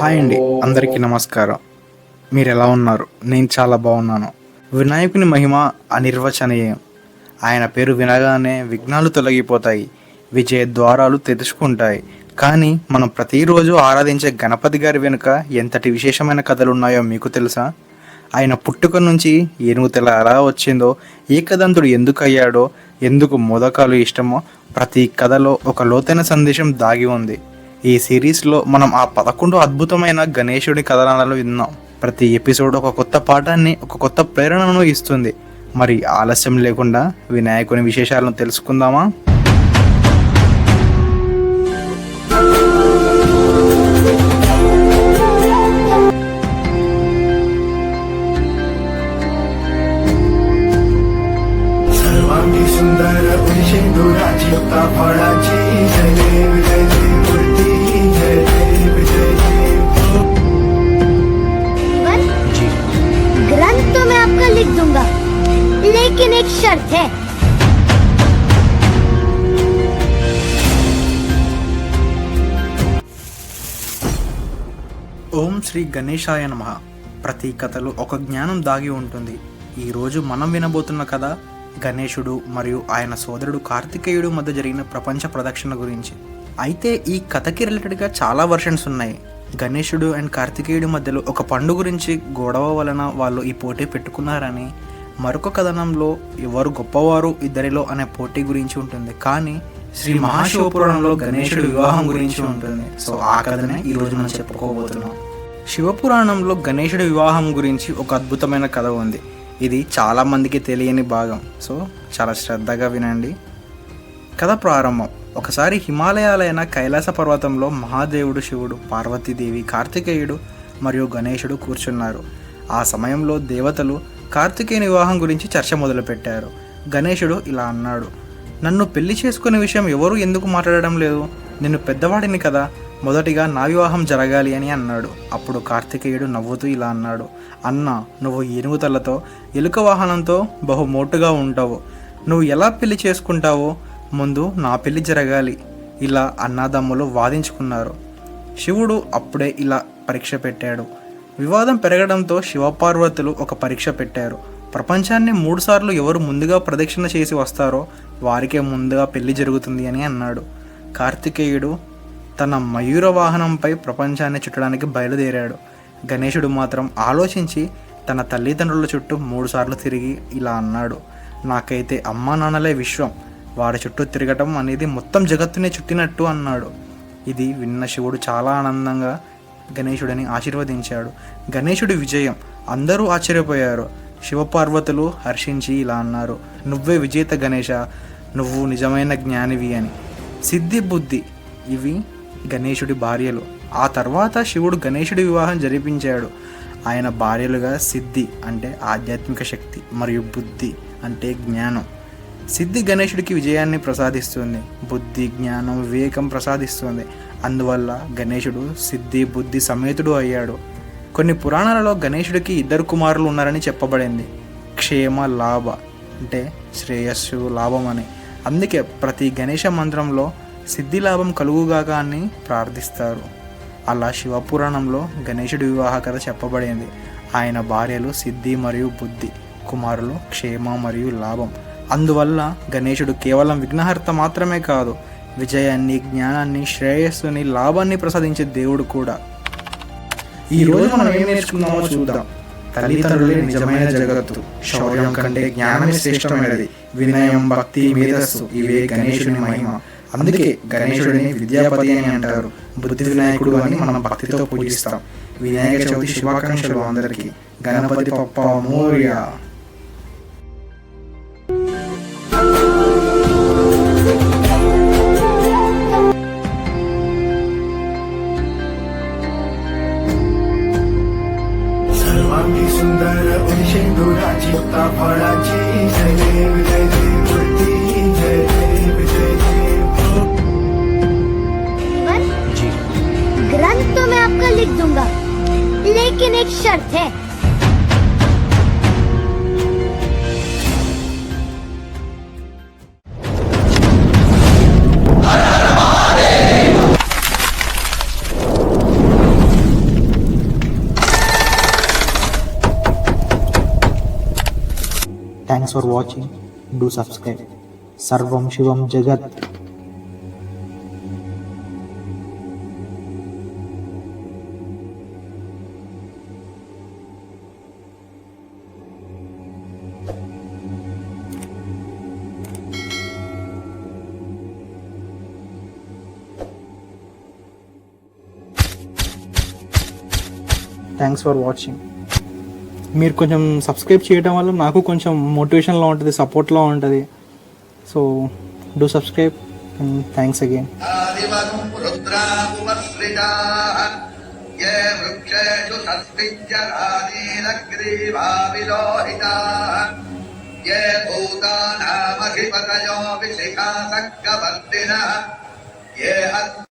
Hi అండి అందరికీ నమస్కారం. మీరు ఎలా ఉన్నారు? నేను చాలా బాగున్నాను. వినాయకుని మహిమ అనిర్వచనీయం. ఆయన పేరు వినగానే విఘ్నాలు తొలగిపోతాయి విజయ ద్వారాలు తెరుచుకుంటాయి. కానీ మనం ప్రతిరోజు ఆరాధించే గణపతి గారి వెనుక ఎంతటి విశేషమైన కథలు ఉన్నాయో మీకు తెలుసా? ఆయన పుట్టుక నుంచి ఏనుగు తెల ఎలా వచ్చిందో ఏకదంతుడు ఎందుకు అయ్యాడో ఎందుకు మోదకాలు ఇష్టమో ప్రతి కథలో ఒక లోతైన సందేశం దాగి ఉంది. ఈ సిరీస్లో మనం ఆ పదకొండు అద్భుతమైన గణేశుడి కథనాలను విన్నాం. ప్రతి ఎపిసోడ్ ఒక కొత్త పాఠాన్ని ఒక కొత్త ప్రేరణను ఇస్తుంది. మరి ఆలస్యం లేకుండా వినాయకుని విశేషాలను తెలుసుకుందామా? సుందర लेकिन एक शर्त है ఓం శ్రీ గణేశాయ నమ ప్రతి కథలో ఒక జ్ఞానం దాగి ఉంటుంది ఈరోజు మనం వినబోతున్న కథ గణేశుడు మరియు ఆయన సోదరుడు కార్తికేయుడు మధ్య జరిగిన ప్రపంచ ప్రదక్షిణ గురించి అయితే ఈ కథకి రిలేటెడ్గా చాలా వర్షన్స్ ఉన్నాయి గణేశుడు అండ్ కార్తికేయుడి మధ్యలో ఒక పండు గురించి గొడవ వలన వాళ్ళు ఈ పోటీ పెట్టుకున్నారని మరొక కథనంలో ఎవరు గొప్పవారు ఇద్దరిలో అనే పోటీ గురించి ఉంటుంది. కానీ శ్రీ మహాశివపురాణంలో గణేశుడి వివాహం గురించి ఉంటుంది. సో ఆ కథనే ఈ రోజు మనం చెప్పుకోబోతున్నాం. శివపురాణంలో గణేశుడి వివాహం గురించి ఒక అద్భుతమైన కథ ఉంది. ఇది చాలా మందికి తెలియని భాగం. సో చాలా శ్రద్ధగా వినండి. కథ ప్రారంభం. ఒకసారి హిమాలయాలైన కైలాస పర్వతంలో మహాదేవుడు శివుడు పార్వతీదేవి కార్తికేయుడు మరియు గణేశుడు కూర్చున్నారు. ఆ సమయంలో దేవతలు కార్తికేయుని వివాహం గురించి చర్చ మొదలుపెట్టారు. గణేశుడు ఇలా అన్నాడు. నన్ను పెళ్ళి చేసుకునే విషయం ఎవరు ఎందుకు మాట్లాడడం లేదు? నేను పెద్దవాడిని కదా. మొదటిగా నా వివాహం జరగాలి అని అన్నాడు. అప్పుడు కార్తికేయుడు నవ్వుతూ ఇలా అన్నాడు. అన్న నువ్వు ఏనుగుతలతో ఎలుక వాహనంతో బహుమోటుగా ఉంటావు. నువ్వు ఎలా పెళ్ళి చేసుకుంటావో? ముందు నా పెళ్ళి జరగాలి. ఇలా అన్నదమ్ములు వాదించుకున్నారు. శివుడు అప్పుడే ఇలా పరీక్ష పెట్టాడు. వివాదం పెరగడంతో శివపార్వతులు ఒక పరీక్ష పెట్టారు. ప్రపంచాన్ని మూడుసార్లు ఎవరు ముందుగా ప్రదక్షిణ చేసి వస్తారో వారికే ముందుగా పెళ్ళి జరుగుతుంది అని అన్నాడు. కార్తికేయుడు తన మయూర వాహనంపై ప్రపంచాన్ని చుట్టడానికి బయలుదేరాడు. గణేశుడు మాత్రం ఆలోచించి తన తల్లిదండ్రుల చుట్టూ మూడుసార్లు తిరిగి ఇలా అన్నాడు. నాకైతే అమ్మా నాన్నలే విశ్వం. వారి చుట్టూ తిరగటం అనేది మొత్తం జగత్తునే చుట్టినట్టు అన్నాడు. ఇది విన్న శివుడు చాలా ఆనందంగా గణేశుడిని ఆశీర్వదించాడు. గణేశుడి విజయం. అందరూ ఆశ్చర్యపోయారు. శివపార్వతులు హర్షించి ఇలా అన్నారు నువ్వే విజేత గణేశ నువ్వు నిజమైన జ్ఞానివి అని. సిద్ధి బుద్ధి. ఇవి గణేశుడి భార్యలు. ఆ తర్వాత శివుడు గణేశుడి వివాహం జరిపించాడు. ఆయన భార్యలుగా సిద్ధి అంటే ఆధ్యాత్మిక శక్తి మరియు బుద్ధి అంటే జ్ఞానం. సిద్ధి గణేశుడికి విజయాన్ని ప్రసాదిస్తుంది. బుద్ధి జ్ఞానం వివేకం ప్రసాదిస్తుంది. అందువల్ల గణేశుడు సిద్ధి బుద్ధి సమేతుడు అయ్యాడు. కొన్ని పురాణాలలో గణేశుడికి ఇద్దరు కుమారులు ఉన్నారని చెప్పబడింది. క్షేమ లాభ అంటే శ్రేయస్సు లాభం అని. అందుకే ప్రతి గణేశ మంత్రంలో సిద్ధి లాభం కలుగుగాక అని ప్రార్థిస్తారు. అలా శివపురాణంలో గణేశుడి వివాహ కథ చెప్పబడింది. ఆయన భార్యలు సిద్ధి మరియు బుద్ధి కుమారులు క్షేమ మరియు లాభం. అందువల్ల గణేశుడు కేవలం విఘ్నహర్త మాత్రమే కాదు విజయాన్ని జ్ఞానాన్ని శ్రేయస్సుని లాభాన్ని ప్రసాదించే దేవుడు కూడా. ఈ రోజు మనం ఏం నేర్చుకున్నామో చూద్దాం. తల్లిదండ్రులే నిజమైన జగత్తు. శౌర్యం కంటే జ్ఞానమే శ్రేష్టమైనది. వినయం భక్తి మేధస్సు ఇవే గణేశుని మహిమ. అందుకే గణేశుడిని విద్యాపతి అని అంటారు. బుద్ధి వినాయకుడు అని మనం భక్తితో పూజిస్తాం. వినాయక చవితి శుభాకాంక్షలు అందరికీ. గణపతి పప్ప మోర్య. सुंदर युक्ता फळाची जय देव जय देव जय देव जय देव। ग्रंथ तो मैं आपका लिख दूँगा लेकिन एक शर्त है। Thanks for watching do subscribe సర్వం శివం జగత్ థ్యాంక్స్ ఫర్ వాచింగ్ మీరు కొంచెం సబ్స్క్రైబ్ చేయడం వల్ల నాకు కొంచెం మోటివేషన్లో ఉంటుంది సపోర్ట్లో ఉంటుంది so do subscribe and thanks again आदिवम् रुद्रामुपसृजाः ये वृक्षेषु सस्मिज्जरानीलग्रीवाविलोहिताः ये भूतानामधिपतयो विशिखासक्कवर्तिनः ये